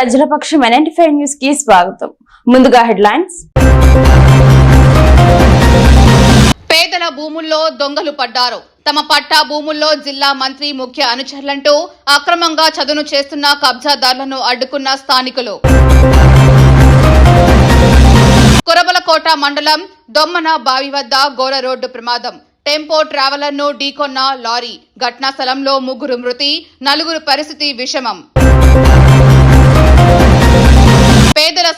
ప్రజల పక్షం NMT five న్యూస్కి స్వాగతం. ముందుగా హెడ్లైన్స్. పేదల భూముల్లో దొంగలు పడ్డారు. తమ పట్టా భూముల్లో జిల్లా మంత్రి ముఖ్య అనుచరులంటూ అక్రమంగా చదును చేస్తున్న కబ్జాదారులను అడ్డుకున్న స్థానికులు. కురబలకోట మండలం దొమ్మన బావి వద్ద గోర రోడ్డు ప్రమాదం. టెంపో ట్రావెలర్ను ఢీకొన్న లారీ. ఘటనా స్థలంలో ముగ్గురు మృతి నలుగురు పరిస్థితి విషమం.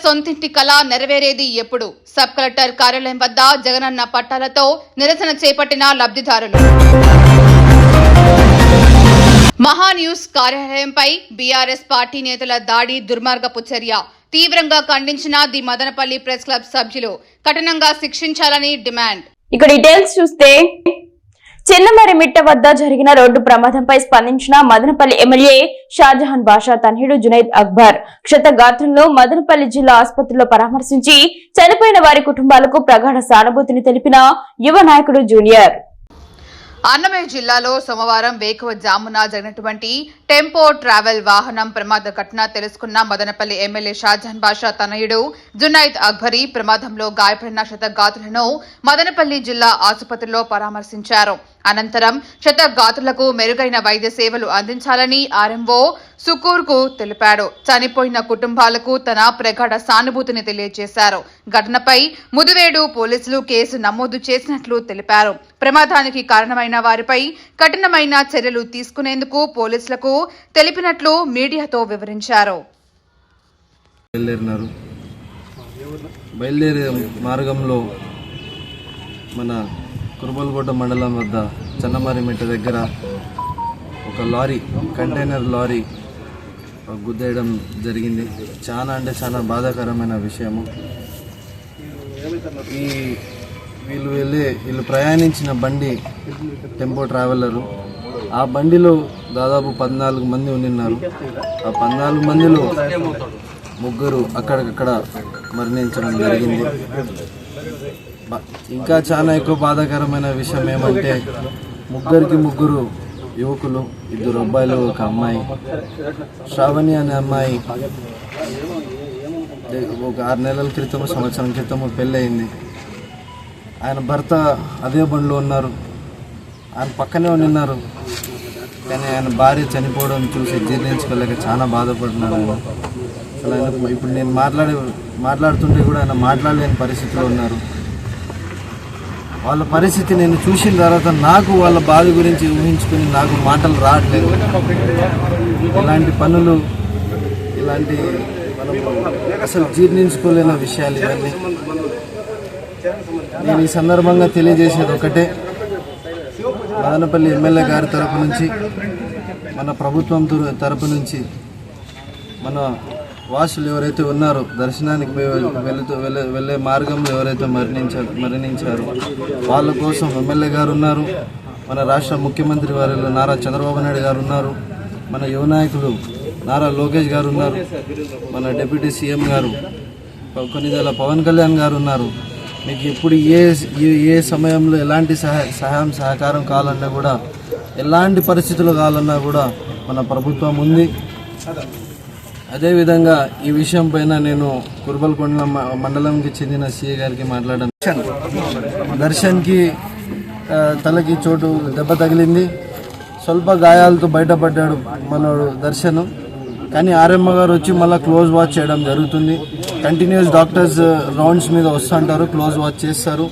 సొంతింటి కళ నెరవేరేది ఎప్పుడు? సబ్ కలెక్టర్ కార్యాలయం వద్ద జగనన్న పట్టాలతో నిరసన చేపట్టిన లబ్ధిదారులు. మహా న్యూస్ కార్యాలయంపై బీఆర్ఎస్ పార్టీ నేతల దాడి దుర్మార్గపు చర్య తీవ్రంగా ఖండించిన ది మదనపల్లి ప్రెస్ క్లబ్ సభ్యులు కఠినంగా శిక్షించాలని డిమాండ్. ఇక డీటెయిల్స్ చూస్తే చిన్నమరి మిట్ట వద్ద జరిగిన రోడ్డు ప్రమాదంపై స్పందించిన మదనపల్లి ఎమ్మెల్యే షాజహాన్ బాషా తనయుడు జునైద్ అక్బర్. క్షతగాత్రులను మదనపల్లి జిల్లా ఆసుపత్రిలో పరామర్శించి చనిపోయిన వారి కుటుంబాలకు ప్రగాఢ సానుభూతిని తెలిపిన యువ నాయకుడు జూనియర్. అన్నమయ్య జిల్లాలో సోమవారం వేకువ జామున జరిగినటువంటి టెంపో ట్రావెల్ వాహనం ప్రమాద ఘటన తెలుసుకున్న మదనపల్లి ఎమ్మెల్యే షాజహాన్ బాషా తనయుడు జునైద్ అక్బరీ ప్రమాదంలో గాయపడిన శతగాతులను మదనపల్లి జిల్లా ఆసుపత్రిలో పరామర్శించారు. అనంతరం క్షతగాతులకు మెరుగైన వైద్య సేవలు అందించాలని ఆర్ఎంఓ సుకూర్కు తెలిపాడు. చనిపోయిన కుటుంబాలకు తన ప్రగాఢ సానుభూతిని తెలియజేశారు. ఘటనపై ముదివేడు పోలీసులు కేసు నమోదు చేసినట్లు తెలిపారు. ప్రమాదానికి కారణమైన వారిపై కఠినమైన చర్యలు తీసుకునేందుకు పోలీసులకు తెలిపినట్లు మీడియాతో వివరించారు. బయలుదేరే మార్గంలో మన కురుబలకోట మండలం వద్ద చెన్నమారిమిట్ట దగ్గర ఒక లారీ కంటైనర్ లారీ గుద్దేయడం జరిగింది. చాలా అంటే చాలా బాధాకరమైన విషయము. ఈ వీళ్ళు వెళ్ళే వీళ్ళు ప్రయాణించిన బండి టెంపో ట్రావెలరు. ఆ బండిలో దాదాపు పద్నాలుగు మంది ఉన్నారు ఆ పద్నాలుగు మందిలో ముగ్గురు అక్కడికక్కడ మరణించడం జరిగింది. ఇంకా చాలా ఎక్కువ బాధాకరమైన విషయం ఏమంటే ముగ్గురికి ముగ్గురు యువకులు ఇద్దరు అబ్బాయిలు ఒక అమ్మాయి. శ్రావణి అనే అమ్మాయి ఒక ఆరు నెలల క్రితం సంవత్సరం క్రితం పెళ్ళయింది. ఆయన భర్త అదే బండ్లో ఉన్నారు. ఆయన పక్కనే ఉన్నారు. కానీ ఆయన భార్య చనిపోవడం చూసి జీర్ణించుకోలేక చాలా బాధపడుతున్నాను అసలు ఆయన ఇప్పుడు నేను మాట్లాడే మాట్లాడుతుంటే కూడా ఆయన మాట్లాడలేని పరిస్థితిలో ఉన్నారు. వాళ్ళ పరిస్థితి నేను చూసిన తర్వాత నాకు వాళ్ళ బాధ గురించి ఊహించుకుని నాకు మాటలు రావట్లేదు. ఇలాంటి పనులు ఇలాంటి మనం అసలు జీర్ణించుకోలేని విషయాలు ఇవన్నీ. నేను ఈ సందర్భంగా తెలియజేసేది ఒకటే. మదనపల్లి ఎమ్మెల్యే గారి తరపు నుంచి మన ప్రభుత్వం తర- తరపు నుంచి మన వాసులు ఎవరైతే ఉన్నారో దర్శనానికి వెళుతూ వెళ్ళే వెళ్ళే మార్గంలో ఎవరైతే మరణించారు మరణించారు వాళ్ళ కోసం ఎమ్మెల్యే గారు ఉన్నారు. మన రాష్ట్ర ముఖ్యమంత్రి వారి నారా చంద్రబాబు నాయుడు గారు ఉన్నారు. మన యువ నాయకులు నారా లోకేష్ గారు ఉన్నారు. మన డిప్యూటీ సీఎం గారు కొన్నిదల పవన్ కళ్యాణ్ గారు ఉన్నారు. మీకు ఎప్పుడు ఏ ఏ- ఏ సమయంలో ఎలాంటి సహాయ సహాయం సహకారం కావాలన్నా కూడా ఎలాంటి పరిస్థితులు కావాలన్నా కూడా మన ప్రభుత్వం ఉంది. అదేవిధంగా ఈ విషయం పైన నేను కుర్బల్కొండ మ- మండలంకి చెందిన సీఏ గారికి మాట్లాడాను దర్శన్కి తలకి చోటు దెబ్బ తగిలింది. స్వల్ప గాయాలతో బయటపడ్డాడు మనోడు దర్శన్. కానీ ఆర్ఎమ్మ గారు వచ్చి మళ్ళీ క్లోజ్ వాచ్ చేయడం జరుగుతుంది. కంటిన్యూస్ డాక్టర్స్ రౌండ్స్ మీద వస్తుంటారు క్లోజ్ వాచ్ చేస్తారు.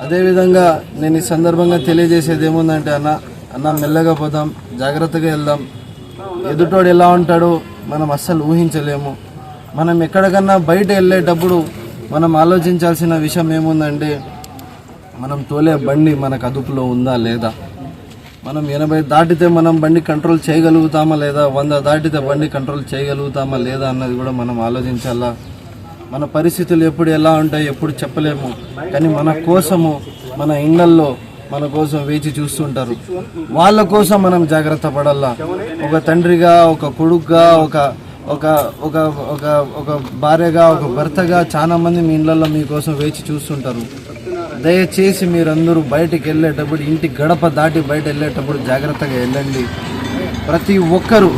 అదేవిధంగా నేను ఈ సందర్భంగా తెలియజేసేది ఏముందంటే అన్న అన్న మెల్లగా పోదాం జాగ్రత్తగా వెళ్దాం. ఎదుటోడు ఎలా ఉంటాడో మనం అస్సలు ఊహించలేము. మనం ఎక్కడికన్నా బయట వెళ్ళేటప్పుడు మనం ఆలోచించాల్సిన విషయం ఏముందంటే మనం తోలే బండి మనకు అదుపులో ఉందా లేదా? మనం ఎనభై దాటితే మనం బండి కంట్రోల్ చేయగలుగుతామా లేదా? వంద దాటితే బండి కంట్రోల్ చేయగలుగుతామా లేదా అన్నది కూడా మనం ఆలోచించాలా? మన పరిస్థితులు ఎప్పుడు ఎలా ఉంటాయి ఎప్పుడు చెప్పలేము. కానీ మన కోసము మన ఇండ్లల్లో మన కోసం వేచి చూస్తుంటారు. వాళ్ళ కోసం మనం జాగ్రత్త పడాలా ఒక తండ్రిగా ఒక కొడుకుగా ఒక ఒక ఒక ఒక ఒక భార్యగా ఒక భర్తగా చాలామంది మీ ఇళ్ళలో మీకోసం వేచి చూస్తుంటారు. దయచేసి మీరందరూ బయటికి వెళ్ళేటప్పుడు ఇంటి గడప దాటి బయట వెళ్ళేటప్పుడు జాగ్రత్తగా వెళ్ళండి. ప్రతి ఒక్కరూ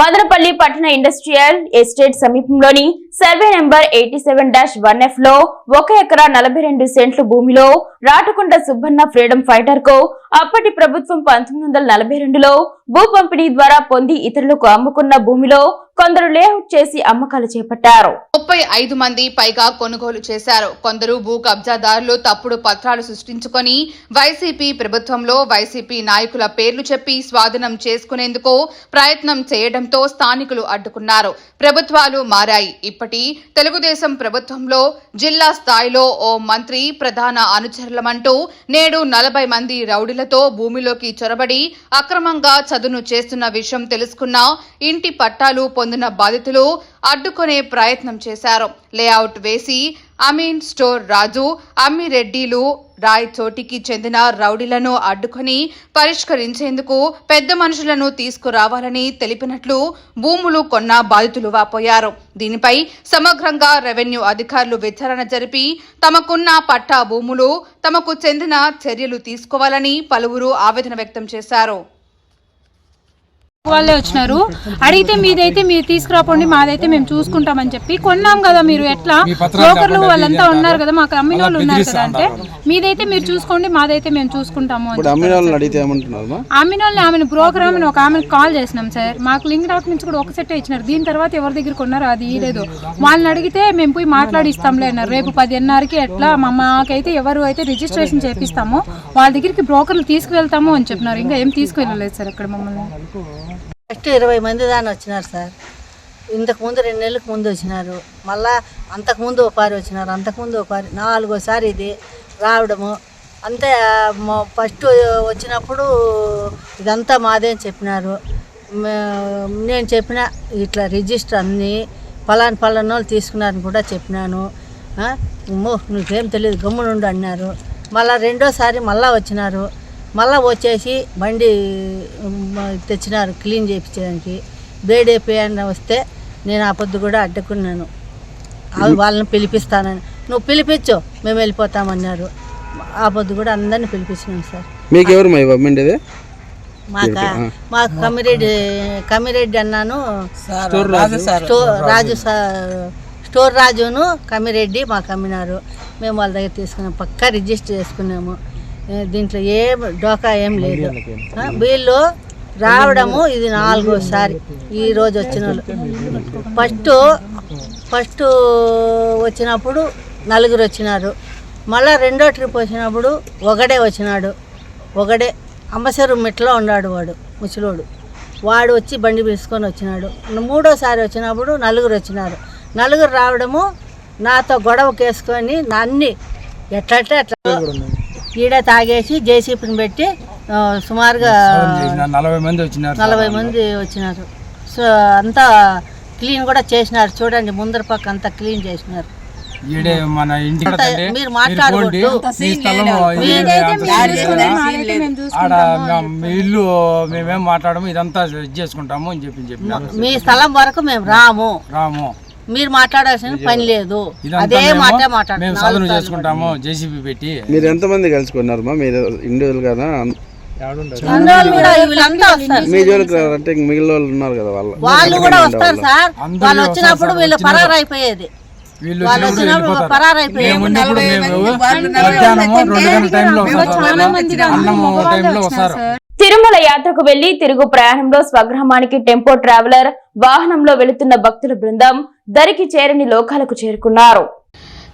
మదనపల్లి పట్టణ ఇండస్ట్రియల్ ఎస్టేట్ సమీపంలోని survey number eighty seven dash one ఎఫ్లో ఒక ఎకరా నలభై రెండు సెంట్లు భూమిలో రాటకొండ సుబ్బన్న ఫ్రీడమ్ ఫైటర్కు అప్పటి ప్రభుత్వం పంతొమ్మిది వందల నలభై రెండులో భూ పంపిణీ ద్వారా పొంది ఇతరులకు అమ్ముకున్న భూమిలో కొందరు లేఅవుట్ చేసి అమ్మకాలు చేపట్టారు. ముప్పై ఐదు మంది పైగా కొనుగోలు చేశారు. కొందరు భూ కబ్జాదారులు తప్పుడు పత్రాలు సృష్టించుకొని వైసీపీ ప్రభుత్వంలో వైసీపీ నాయకుల పేర్లు చెప్పి స్వాధీనం చేసుకునేందుకు ప్రయత్నం చేయడంతో స్థానికులు అడ్డుకున్నారు. ప్రభుత్వాలు మారాయి. ఇప్పటి తెలుగుదేశం ప్రభుత్వంలో జిల్లా స్థాయిలో ఓ మంత్రి ప్రధాన అనుచరులమంటూ నేడు నలభై మంది రౌడీలతో భూమిలోకి చొరబడి అక్రమంగా చదును చేస్తున్న విషయం తెలుసుకున్న ఇంటి పట్టాలు పొందిన బాధితులు అడ్డుకునే ప్రయత్నం చేశారు. లేఅవుట్ వేసి అమీన్ స్టోర్ రాజు అమ్మిరెడ్డిలు రాయ్ చోటికి చెందిన రౌడీలను అడ్డుకొని పరిష్కరించేందుకు పెద్ద మనుషులను తీసుకురావాలని తెలిపినట్లు భూములు కొన్న బాధితులు వాపోయారు. దీనిపై సమగ్రంగా రెవెన్యూ అధికారులు విచారణ జరిపి తమకున్న పట్టా భూములు తమకు చెందిన చర్యలు తీసుకోవాలని పలువురు ఆవేదన వ్యక్తం చేశారు. వాళ్ళే వచ్చినారు. అడిగితే మీదైతే మీరు తీసుకురాపోండి మాదైతే మేము చూసుకుంటామని చెప్పి కొన్నాం కదా మీరు ఎట్లా? బ్రోకర్లు వాళ్ళంతా ఉన్నారు కదా. మాకు అమ్మిన వాళ్ళు ఉన్నారు కదా అంటే మీదైతే మీరు చూసుకోండి మాదైతే మేము చూసుకుంటాము అని ఇప్పుడు అమ్మిన వాళ్ళని ఆమెను బ్రోకర్ ఆమెను ఒక ఆమెను కాల్ చేసినాం సార్. మాకు లింక్ డాక్యుమెంట్స్ కూడా ఒక సెట్ ఇచ్చినారు. దీని తర్వాత ఎవరి దగ్గర కొన్నారో అది ఇలేదు వాళ్ళని అడిగితే మేము పోయి మాట్లాడి ఇస్తాంలే అన్నారు. రేపు పదిన్నరకి ఎట్లా మా మాకైతే ఎవరు అయితే రిజిస్ట్రేషన్ చేపిస్తామో వాళ్ళ దగ్గరికి బ్రోకర్లు తీసుకువెళ్తాము అని చెప్పినారు. ఇంకా ఏం తీసుకువెళ్ళలేదు సార్ ఇక్కడ మమ్మల్ని. ఫస్ట్ ఇరవై మంది దాని వచ్చినారు సార్. ఇంతకు ముందు రెండు నెలలకు ముందు వచ్చినారు. మళ్ళా అంతకుముందు ఒకసారి వచ్చినారు. అంతకుముందు ఒకసారి నాలుగోసారి ఇది రావడము. అంతే ఫస్ట్ వచ్చినప్పుడు ఇదంతా మాదే అని చెప్పినారు. నేను చెప్పిన ఇట్లా రిజిస్టర్ అన్నీ పలాన్ పలానా వాళ్ళు తీసుకున్నారని కూడా చెప్పినాను. నువ్వేం తెలియదు గమ్మునుండు అన్నారు. మళ్ళీ రెండోసారి మళ్ళా వచ్చినారు. మళ్ళా వచ్చేసి బండి తెచ్చినారు క్లీన్ చేయించడానికి బేడేపి వస్తే నేను ఆ పొద్దు కూడా అడ్డుకున్నాను. అవి వాళ్ళని పిలిపిస్తానని. నువ్వు పిలిపించు మేము వెళ్ళిపోతామన్నారు. ఆ పొద్దు కూడా అందరిని పిలిపించినాం సార్. మీకు? ఎవరు మాక మాకు కమిరెడ్డి కమిరెడ్డి అన్నాను. స్టోర్ రాజు సార్ స్టోర్ రాజును కమిరెడ్డి మాకు అమ్మినారు. మేము వాళ్ళ దగ్గర తీసుకున్నాం పక్కా రిజిస్టర్ చేసుకున్నాము. దీంట్లో ఏం డోకా ఏం లేదు. వీళ్ళు రావడము ఇది నాలుగోసారి. ఈ రోజు వచ్చిన వాళ్ళు. ఫస్ట్ ఫస్ట్ వచ్చినప్పుడు నలుగురు వచ్చినారు. మళ్ళా రెండో ట్రిప్ వచ్చినప్పుడు ఒకడే వచ్చినాడు. ఒకడే అంబసరు మెట్లో ఉన్నాడు వాడు ముసలోడు. వాడు వచ్చి బండి పిలుచుకొని వచ్చినాడు. మూడోసారి వచ్చినప్పుడు నలుగురు వచ్చినారు. నలుగురు రావడము నాతో గొడవ కేసుకొని అన్ని ఎట్లంటే అట్లా ఈడ తాగేసి జేసీపీని పెట్టి సుమారుగా నలభై మంది వచ్చినారు నలభై మంది వచ్చినారు. సో అంతా క్లీన్ కూడా చేసినారు. చూడండి ముందర పక్క అంతా క్లీన్ చేసినారు. ఈడే మన మీరు మీరు మాట్లాడకూడదు. పోండి, మీ స్థలం మీదైతే మీరు చూసుకోండి, మాదైతే మేము ఆడ చూసుకుంటాము మీ ఇల్లు మేమేం మాట్లాడము ఇదంతా ఇది చేసుకుంటాము అని చెప్పి చెప్పిన మీ స్థలం వరకు మేము రాము. రాము. మీరు మాట్లాడాల్సిన పని లేదు. అదే మాట మేము మాట్లాడుతున్నాం సదును చేసుకుంటాము జేసీబీ పెట్టి. మీరు ఎంతమంది కలుసుకున్నారమ్మా? మీరు ఇండివిజువల్ వస్తారు. మీ జోలికి మిగిలిన వాళ్ళు ఉన్నారు కదా వాళ్ళ. వాళ్ళు కూడా వస్తారు సార్. వాళ్ళు వచ్చినప్పుడు వీళ్ళు ఉన్నప్పుడు మేము మధ్యాహ్నము రెండు గంటల టైంలో వస్తారు అన్నము టైంలో వస్తారు. తిరుమల యాత్రకు వెళ్ళి తిరుగు ప్రయాణంలో స్వగ్రామానికి టెంపో ట్రావెలర్ వాహనంలో వెళుతున్న భక్తుల బృందం దరికి చేరని లోకాలకు చేరుకున్నారు.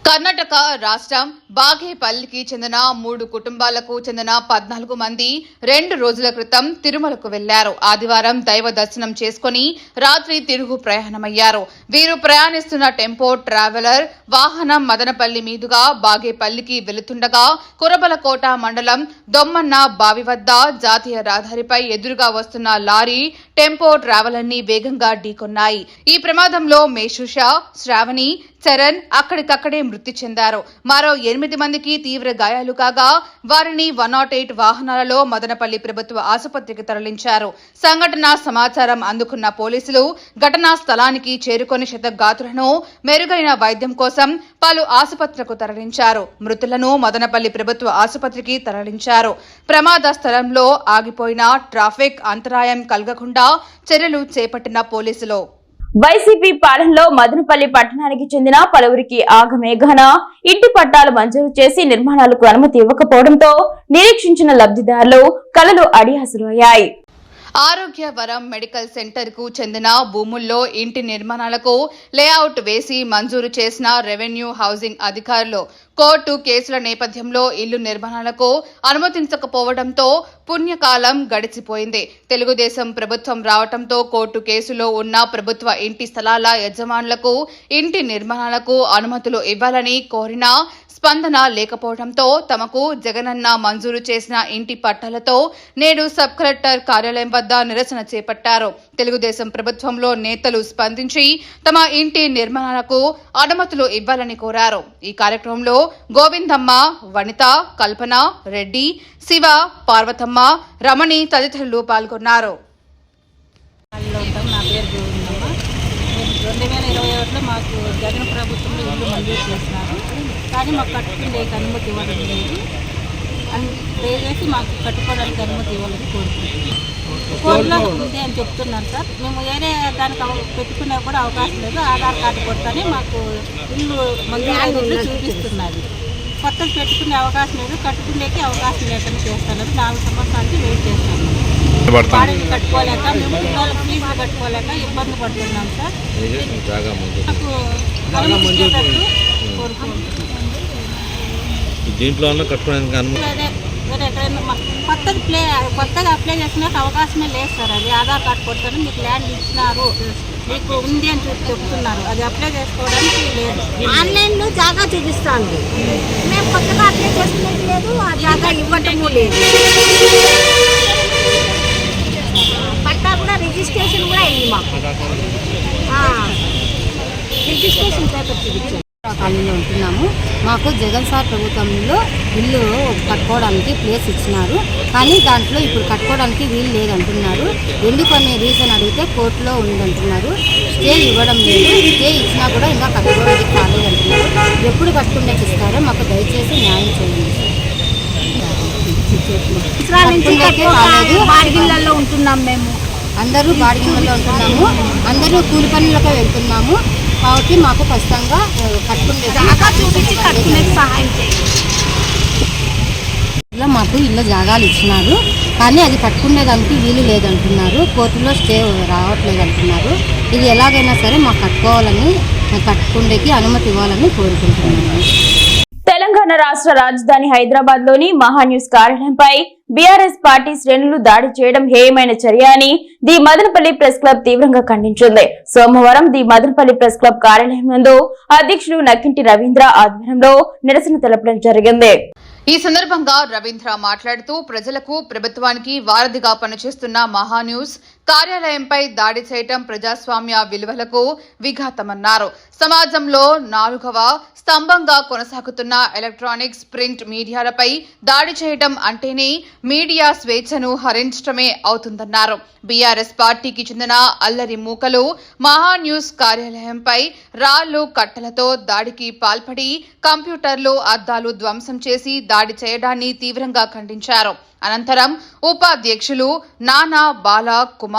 కర్ణాటక రాష్ట్రం బాగేపల్లికి చెందిన మూడు కుటుంబాలకు చెందిన పద్నాలుగు మంది రెండు రోజుల క్రితం తిరుమలకు వెళ్ళారు. ఆదివారం దైవ దర్శనం చేసుకుని రాత్రి తిరుగు ప్రయాణమయ్యారు. వీరు ప్రయాణిస్తున్న టెంపో ట్రావెలర్ వాహనం మదనపల్లి మీదుగా బాగేపల్లికి వెళుతుండగా కురబలకోట మండలం దొమ్మన్న బావి వద్ద జాతీయ రహదారిపై ఎదురుగా వస్తున్న లారీ టెంపో ట్రావెలర్ని వేగంగా ఢీకొన్నాయి. ఈ ప్రమాదంలో మేషుష శ్రావణి చరణ్ అక్కడికక్కడే మృతి చెందారు. మరో ఎనిమిది మందికి తీవ్ర గాయాలు కాగా వారిని వన్ నాట్ ఎయిట్ వాహనాలలో మదనపల్లి ప్రభుత్వ ఆసుపత్రికి తరలించారు. సంఘటన సమాచారం అందుకున్న పోలీసులు ఘటనా స్థలానికి చేరుకొని శతగాతులను మెరుగైన వైద్యం కోసం పలు ఆసుపత్రులకు తరలించారు. మృతులను మదనపల్లి ప్రభుత్వ ఆసుపత్రికి తరలించారు. ప్రమాద స్థలంలో ఆగిపోయిన ట్రాఫిక్ అంతరాయం కలగకుండా చర్యలు చేపట్టిన పోలీసులు. వైసీపీ పాలనలో మదనపల్లి పట్టణానికి చెందిన పలువురికి ఆగమేఘన ఇంటి పట్టాలు మంజూరు చేసి నిర్మాణాలకు అనుమతి ఇవ్వకపోవడంతో నిరీక్షించిన లబ్ధిదారులు కలలు అడియాసలు అయ్యాయి ఆరోగ్య వరం మెడికల్ సెంటర్కు చెందిన భూముల్లో ఇంటి నిర్మాణాలకు లేఅవుట్ వేసి మంజూరు చేసిన రెవెన్యూ హౌసింగ్ అధికారులు కోర్టు కేసుల నేపథ్యంలో ఇల్లు నిర్మాణాలకు అనుమతించకపోవడంతో పుణ్యకాలం గడిచిపోయింది. తెలుగుదేశం ప్రభుత్వం రావడంతో కోర్టు కేసులో ఉన్న ప్రభుత్వ ఇంటి స్థలాల యజమానులకు ఇంటి నిర్మాణాలకు అనుమతులు ఇవ్వాలని కోరిన స్పందన లేకపోవడంతో తమకు జగనన్న మంజూరు చేసిన ఇంటి పట్టాలతో నేడు సబ్ కలెక్టర్ కార్యాలయం వద్ద నిరసన చేపట్టారు. తెలుగుదేశం ప్రభుత్వంలో నేతలు స్పందించి తమ ఇంటి నిర్మాణాలకు అనుమతులు ఇవ్వాలని కోరారు. ఈ కార్యక్రమంలో గోవిందమ్మ వనిత కల్పన రెడ్డి శివ పార్వతమ్మ రమణి తదితరులు పాల్గొన్నారు. రెండు వేల ఇరవై ఒకటిలో మాకు జగన్ ప్రభుత్వంలో ఇల్లు మంజూరు చేసినారు కానీ మాకు కట్టుకుండే అనుమతి ఇవ్వడం లేదు. అన్- దయచేసి మాకు కట్టుకోవడానికి అనుమతి ఇవ్వాలని కోరుకుంటున్నాం. కోర్టులో ఉంది అని చెప్తున్నారు సార్. మేము వేరే దానికి పెట్టుకునే కూడా అవకాశం లేదు. ఆధార్ కార్డు కొడతానే మాకు ఇల్లు మంజూరు అయినట్లు చూపిస్తున్నది కొత్తది పెట్టుకునే అవకాశం లేదు. కట్టుకునేకి అవకాశం లేకుండా చేస్తున్నారు. నాలుగు సంవత్సరాలకి వెయిట్ చేస్తాను బాడీని కట్టుకోలేక మేము పిల్లలకు ఫీజులు కట్టుకోలేక ఇబ్బంది పడుతున్నాం సార్. ఇచ్చేటట్టు కోరుకుంటున్నాం. దీంట్లో కట్టుకోవడానికి అనుమతి కొత్తది ప్లే కొత్తగా అప్లై చేసుకునే అవకాశమే లేదు సార్ అది. ఆధార్ కార్డు కొడతాను మీకు ల్యాండ్ ఇచ్చినారు మీకు ఉంది అని చెప్పి చెప్తున్నారు. అది అప్లై చేసుకోవడానికి లేదు. ఆన్లైన్లో జాగా చూపిస్తాను మేము కొత్తగా అప్లై చేసుకునేది లేదు ఆ జాగా ఇవ్వటము లేదు. పట్టా కూడా రిజిస్ట్రేషన్ కూడా అయింది మాకు. ఆ, రిజిస్ట్రేషన్ పేపర్ చూపించాను కాలనీలో ఉంటున్నాము. మాకు జగన్ సార్ ప్రభుత్వంలో ఇల్లు కట్టుకోవడానికి ప్లేస్ ఇచ్చినారు. కానీ దాంట్లో ఇప్పుడు కట్టుకోవడానికి వీలు లేదంటున్నారు. ఎందుకు అనే రీజన్ అడిగితే కోర్టులో ఉందంటున్నారు. స్టే ఇవ్వడం లేదు. స్టే ఇచ్చినా కూడా ఇంకా కట్టుకోవడానికి కాలేదంటున్నారు. ఎప్పుడు కట్టుకునేకి ఇస్తారో మాకు దయచేసి న్యాయం చేయండి. బాడిగిళ్ళల్లో ఉంటున్నాం మేము. అందరూ బాడిగిళ్ళలో ఉంటున్నాము. అందరూ కూలి పనులకు వెళ్తున్నాము. కాబట్టి మాకు ఖచ్చితంగా కట్టుకునే చూపించి కట్టుకునేకి సహాయం చేయండి. మాకు ఇళ్ళ జాగాలు ఇచ్చినారు. కానీ అది కట్టుకునేదానికి వీలు లేదంటున్నారు. కోర్టులో స్టే రావట్లేదు అంటున్నారు ఇది ఎలాగైనా సరే మాకు కట్టుకోవాలని కట్టుకుండేకి అనుమతి ఇవ్వాలని కోరుకుంటున్నాను తెలంగాణ రాష్ట్ర రాజధాని హైదరాబాద్లోని మహాన్యూస్ కార్యాలయంపై బీఆర్ఎస్ పార్టీ శ్రేణులు దాడి చేయడం హేయమైన చర్య అని ది మదనపల్లి ప్రెస్ క్లబ్ తీవ్రంగా ఖండించింది. సోమవారం ది మదనపల్లి ప్రెస్ క్లబ్ కార్యాలయం నందు అధ్యక్షుడు నక్కింటి రవీంద్ర ఆధ్వర్యంలో నిరసన తెలపడం జరిగింది. ఈ సందర్భంగా రవీంద్ర మాట్లాడుతూ ప్రజలకు ప్రభుత్వానికి వారధిగా పనిచేస్తున్న మహాన్యూస్ కార్యాలయంపై దాడి చేయటం ప్రజాస్వామ్య విలువలకు విఘాతమన్నారు. సమాజంలో నాలుగవ స్తంభంగా కొనసాగుతున్న ఎలక్ట్రానిక్స్ ప్రింట్ మీడియాలపై దాడి చేయటం అంటేనే మీడియా స్వేచ్ఛను హరించటమే అవుతుందన్నారు. బీఆర్ఎస్ పార్టీకి చెందిన అల్లరి మూకలు మహాన్యూస్ కార్యాలయంపై రాళ్ళు కట్టలతో దాడికి పాల్పడి కంప్యూటర్లు అద్దాలు ధ్వంసం చేసి దాడి చేయడాన్ని తీవ్రంగా ఖండించారు. అనంతరం ఉపాధ్యక్షులు నానా బాల కుమార్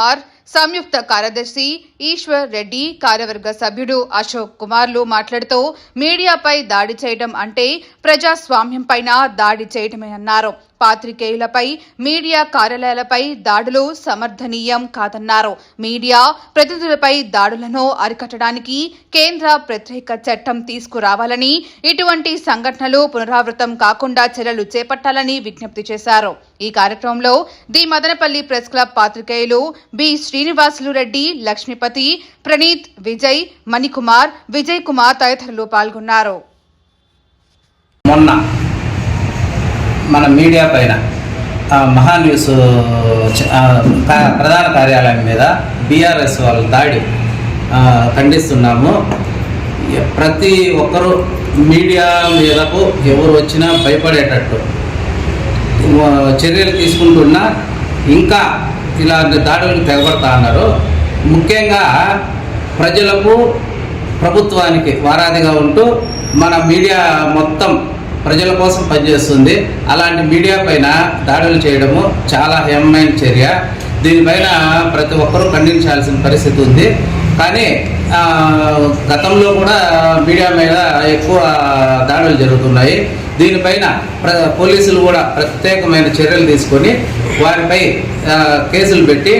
సంయుక్త కార్యదర్శి ఈశ్వర్ రెడ్డి కార్యవర్గ సభ్యుడు అశోక్ కుమార్లు మాట్లాడుతూ మీడియాపై దాడి చేయడం అంటే ప్రజాస్వామ్యంపైన దాడి చేయటమే అన్నారు. పాత్రికేయులపై మీడియా కార్యాలయాలపై దాడులు సమర్థనీయం కాదన్నారు. మీడియా ప్రతినిధులపై దాడులను అరికట్టడానికి కేంద్ర ప్రత్యేక చట్టం తీసుకురావాలని ఇటువంటి సంఘటనలు పునరావృతం కాకుండా చర్యలు చేపట్టాలని విజ్ఞప్తి చేశారు. ఈ కార్యక్రమంలో ది మదనపల్లి ప్రెస్ క్లబ్ పాత్రికేయులు బి శ్రీనివాసులు రెడ్డి లక్ష్మీపతి ప్రణీత్ విజయ్ మణికుమార్ విజయ్ కుమార్ తదితరులు పాల్గొన్నారు. మొన్న మన మీడియా పైన ఆ, మహా న్యూస్ ప్రధాన కార్యాలయం మీద బీఆర్ఎస్ వాళ్ళ దాడి ఖండిస్తున్నాము. ప్రతి ఒక్కరూ మీడియా మీదకు ఎవరు వచ్చినా భయపడేటట్టు చర్యలు తీసుకుంటున్నా ఇంకా ఇలాంటి దాడులకు తెగబడతా అన్నారు. ముఖ్యంగా ప్రజలకు ప్రభుత్వానికి వారాదిగా ఉంటూ మన మీడియా మొత్తం ప్రజల కోసం పనిచేస్తుంది. అలాంటి మీడియా పైన దాడులు చేయడము చాలా హేయమైన చర్య. దీనిపైన ప్రతి ఒక్కరూ ఖండించాల్సిన పరిస్థితి ఉంది. కానీ గతంలో కూడా మీడియా మీద ఎక్కువ దాడులు జరుగుతున్నాయి. దీనిపైన ప్ర పోలీసులు కూడా ప్రత్యేకమైన చర్యలు తీసుకొని వారిపై కేసులు పెట్టి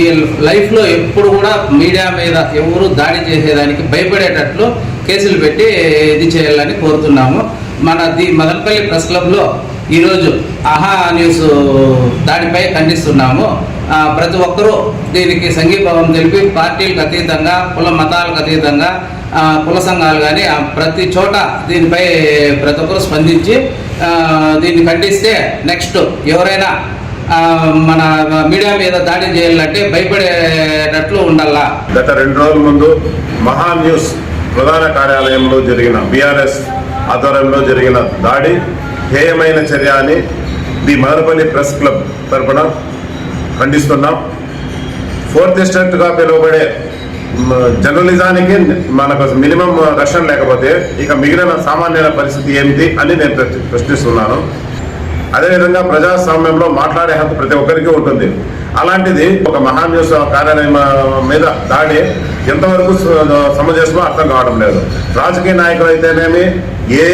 ఈ లైఫ్లో ఎప్పుడు కూడా మీడియా మీద ఎవరు దాడి చేసేదానికి భయపడేటట్లు కేసులు పెట్టి ఇది చేయాలని కోరుతున్నాము. మన ది మదనపల్లి ప్రెస్ క్లబ్లో ఈరోజు ఆహా న్యూస్ దానిపై ఖండిస్తున్నాము. ప్రతి ఒక్కరూ దీనికి సంఘీభావం తెలిపి పార్టీలకు అతీతంగా కుల మతాలకు అతీతంగా కుల సంఘాలు కానీ ప్రతి చోట దీనిపై ప్రతి ఒక్కరు స్పందించి దీన్ని ఖండిస్తే నెక్స్ట్ ఎవరైనా మన మీడియా మీద దాడి చేయాలంటే భయపడేటట్లు ఉండాలా? గత రెండు రోజుల ముందు మహా న్యూస్ ప్రధాన కార్యాలయంలో జరిగిన బీఆర్ఎస్ ఆధ్వర్యంలో జరిగిన దాడి హేయమైన చర్య అని ది మదనపల్లి ప్రెస్ క్లబ్ తరపున ఖండిస్తున్నాం. ఫోర్త్ ఎస్టేట్గా పిలువబడే జర్నలిజానికి మనకు మినిమం రక్షణ లేకపోతే ఇక మిగిలిన సామాన్యుల పరిస్థితి ఏమిటి అని నేను ప్రశ్నిస్తున్నాను. అదేవిధంగా ప్రజాస్వామ్యంలో మాట్లాడే హక్కు ప్రతి ఒక్కరికి ఉంటుంది. అలాంటిది ఒక మహా కార్యాలయం మీద దాడి ఎంతవరకు సమంజసమో అర్థం కావడం లేదు. రాజకీయ నాయకులు అయితేనేమి ఏ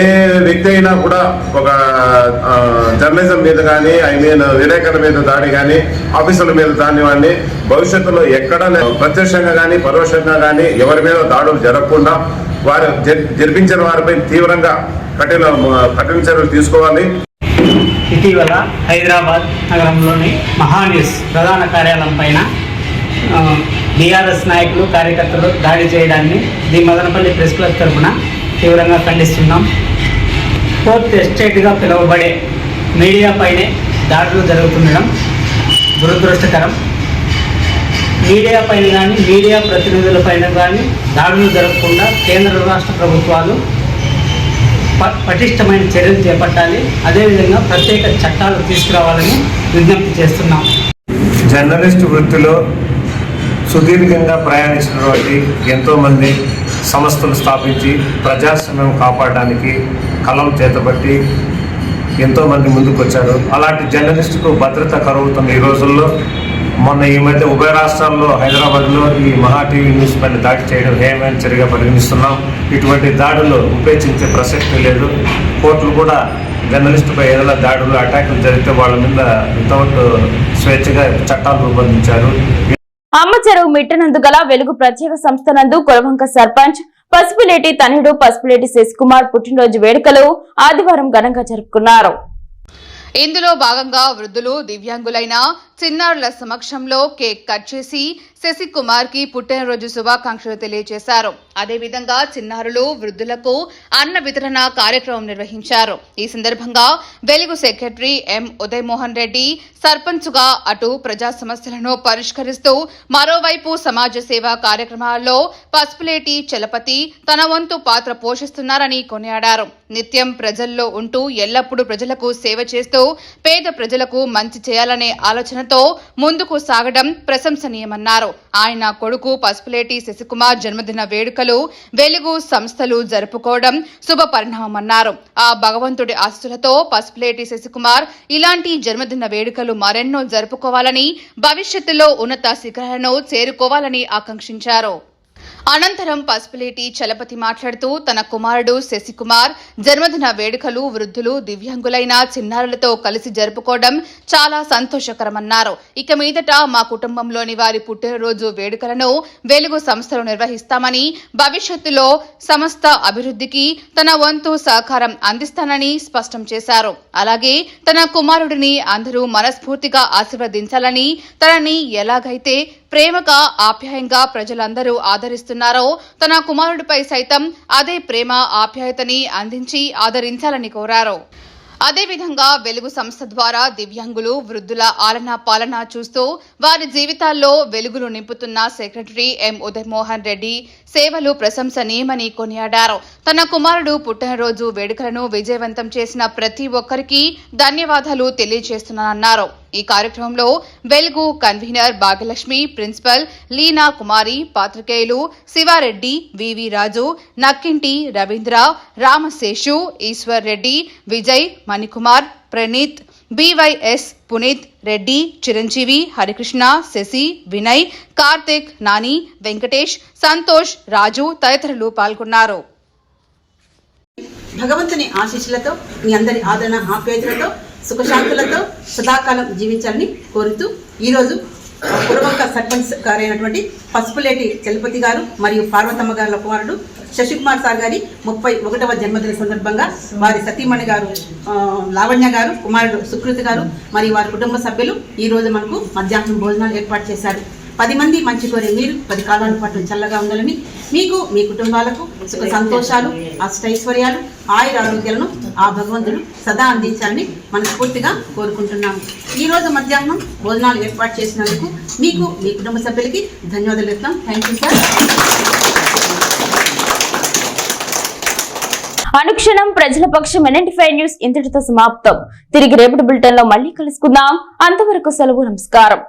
వ్యక్తి అయినా కూడా ఒక జర్నలిజం మీద కానీ ఐ మీన్ విలేకరుల మీద దాడి కానీ ఆఫీసుల మీద దానివ్వండి భవిష్యత్తులో ఎక్కడ ప్రత్యక్షంగా కానీ పరోక్షంగా కానీ ఎవరి మీద దాడులు జరగకుండా వారు జరిపించిన వారిపై తీవ్రంగా కఠిన కఠిన చర్యలు తీసుకోవాలి. ఇటీవల హైదరాబాద్ నగరంలోని మహాన్యూస్ ప్రధాన కార్యాలయం పైన బీఆర్ఎస్ నాయకులు కార్యకర్తలు దాడి చేయడాన్ని ది మదనపల్లి ప్రెస్ క్లబ్ తరఫున తీవ్రంగా ఖండిస్తున్నాం. ఫోర్త్ ఎస్టేట్గా పిలువబడే మీడియాపైనే దాడులు జరుగుతుండడం దురదృష్టకరం. మీడియా పైన కానీ మీడియా ప్రతినిధుల పైన కానీ దాడులు జరగకుండా కేంద్ర రాష్ట్ర ప్రభుత్వాలు ప- పటిష్టమైన చర్యలు చేపట్టాలి. అదేవిధంగా ప్రత్యేక చట్టాలు తీసుకురావాలని విజ్ఞప్తి చేస్తున్నాం. జర్నలిస్ట్ వృత్తిలో సుదీర్ఘంగా ప్రయాణించినటువంటి ఎంతోమంది సంస్థలు స్థాపించి ప్రజాస్వామ్యం కాపాడడానికి కలం చేతబట్టి ఎంతోమంది ముందుకు వచ్చారు అలాంటి జర్నలిస్టుకు భద్రత కరువుతున్న ఈ రోజుల్లో మొన్న ఈ మధ్య ఉభయ రాష్ట్రాల్లో హైదరాబాద్లో ఈ మహా టీవీ న్యూస్ పైన దాడి చేయడం హేమైన చర్యగా పరిగణిస్తున్నాం. ఇటువంటి దాడులు ఉపేక్షించే ప్రసక్తి లేదు. కోర్టులు కూడా జర్నలిస్టుపై ఏదైనా దాడులు అటాకులు జరిగితే వాళ్ళ మీద వితౌట్ స్వేచ్ఛగా చట్టాలు రూపొందించారు. అమ్మ చెరువు మిట్టనందు గల వెలుగు ప్రత్యేక సంస్థ నందు కొలవంక సర్పంచ్ పసుపులేటి తనయుడు పసుపులేటి శశికుమార్ పుట్టినరోజు వేడుకలు ఆదివారం ఘనంగా జరుపుకున్నారు. ఇందులో భాగంగా వృద్ధులు దివ్యాంగులైన చిన్నారుల సమక్షంలో కేక్ కట్ చేసి శశికుమార్కి పుట్టినరోజు శుభాకాంక్షలు తెలియజేశారు. అదేవిధంగా చిన్నారులు వృద్ధులకు అన్న వితరణ కార్యక్రమం నిర్వహించారు. ఈ సందర్భంగా వెలుగు సెక్రటరీ ఎం ఉదయమోహన్ రెడ్డి సర్పంచ్గా అటు ప్రజా సమస్యలను పరిష్కరిస్తూ మరోవైపు సమాజ సేవా కార్యక్రమాల్లో పసుపులేటి చలపతి తన వంతు పాత్ర పోషిస్తున్నారని కొనియాడారు. నిత్యం ప్రజల్లో ఉంటూ ఎల్లప్పుడూ ప్రజలకు సేవ చేస్తూ పేద ప్రజలకు మంచి చేయాలనే ఆలోచన ఆలోచనతో ముందుకు సాగడం ప్రశంసనీయమన్నారు. ఆయన కొడుకు పసుపులేటి శశికుమార్ జన్మదిన వేడుకలు వెలుగు సంస్థలు జరుపుకోవడం శుభ పరిణామమన్నారు. ఆ భగవంతుడి ఆస్తులతో పసుపులేటి శశికుమార్ ఇలాంటి జన్మదిన వేడుకలు మరెన్నో జరుపుకోవాలని భవిష్యత్తులో ఉన్నత శిఖరాలను చేరుకోవాలని ఆకాంక్షించారు. అనంతరం పసుపులేటి చలపతి మాట్లాడుతూ తన కుమారుడు శశికుమార్ జన్మదిన వేడుకలు వృద్ధులు దివ్యాంగులైన చిన్నారులతో కలిసి జరుపుకోవడం చాలా సంతోషకరమన్నారు. ఇక మీదట మా కుటుంబంలోని వారి పుట్టినరోజు వేడుకలను వెలుగు సంస్థలు నిర్వహిస్తామని భవిష్యత్తులో సంస్థ అభివృద్ధికి తన వంతు సహకారం అందిస్తానని స్పష్టం చేశారు. అలాగే తన కుమారుడిని అందరూ మనస్ఫూర్తిగా ఆశీర్వదించాలని తనని ఎలాగైతే ప్రేమగా ఆప్యాయంగా ప్రజలందరూ ఆదరిస్తున్నారో తన కుమారుడిపై సైతం అదే ప్రేమ ఆప్యాయతని అందించి ఆదరించాలని కోరారు. అదేవిధంగా వెలుగు సంస్థ ద్వారా దివ్యాంగులు వృద్ధుల ఆలన పాలన చూస్తూ వారి జీవితాల్లో వెలుగులు నింపుతున్న సెక్రటరీ ఎం ఉదయమోహన్ రెడ్డి సేవలు ప్రశంసనీయమని కొనియాడారు. తన కుమారుడు పుట్టినరోజు వేడుకలను విజయవంతం చేసిన ప్రతి ఒక్కరికి ధన్యవాదాలు తెలియజేస్తున్నానన్నారు. ఈ కార్యక్రమంలో వెలుగు కన్వీనర్ భాగ్యలక్ష్మి ప్రిన్సిపల్ లీనా కుమారి పాత్రికేయులు శివారెడ్డి వివి రాజు నక్కింటి రవీంద్ర రామశేషు ఈశ్వర్ రెడ్డి విజయ్ మణికుమార్ ప్రణీత్ బీవైఎస్ పునీత్ రెడ్డి చిరంజీవి హరికృష్ణ శశి వినయ్ కార్తిక్ నాని వెంకటేష్ సంతోష్ రాజు తదితరులు పాల్గొన్నారు. భగవంతుని ఆశీస్సులతో మీ అందరి ఆదరణ ఆప్యాయతలతో సుఖశాంతులతో సదాకాలం జీవించాలని కోరుతూ ఈరోజు పురవంక సర్పంచ్ గారైనటువంటి పసుపులేటి చలపతి గారు మరియు పార్వతమ్మ గారి కుమారుడు శశికుమార్ సార్ గారి ముప్పై ఒకటవ జన్మదిన సందర్భంగా వారి సతీమణి గారు లావణ్య గారు కుమారుడు సుకృతి గారు మరియు వారి కుటుంబ సభ్యులు ఈరోజు మనకు మధ్యాహ్నం భోజనాలు ఏర్పాటు చేశారు. పది మంది మంచి కోరే మీరు పది కాలాల పాటు చల్లగా ఉండాలని మీకు మీ కుటుంబాలకు సుఖ సంతోషాలు అష్టైశ్వర్యాలు ఆయుర ఆరోగ్యాలను ఆ భగవంతుడు సదా అందించాలని మనస్ఫూర్తిగా కోరుకుంటున్నాము. ఈరోజు మధ్యాహ్నం భోజనాలు ఏర్పాటు చేసినందుకు మీకు మీ కుటుంబ సభ్యులకి ధన్యవాదాలు చెప్తాం. థ్యాంక్ యూ సార్ అనుక్షణం ప్రజల పక్షం ఫైవ్ న్యూస్ ఇంతటితో సమాప్తం. తిరిగి రేపటి బులెటిన్లో మళ్ళీ కలుసుకుందాం. అంతవరకు సెలవు నమస్కారం.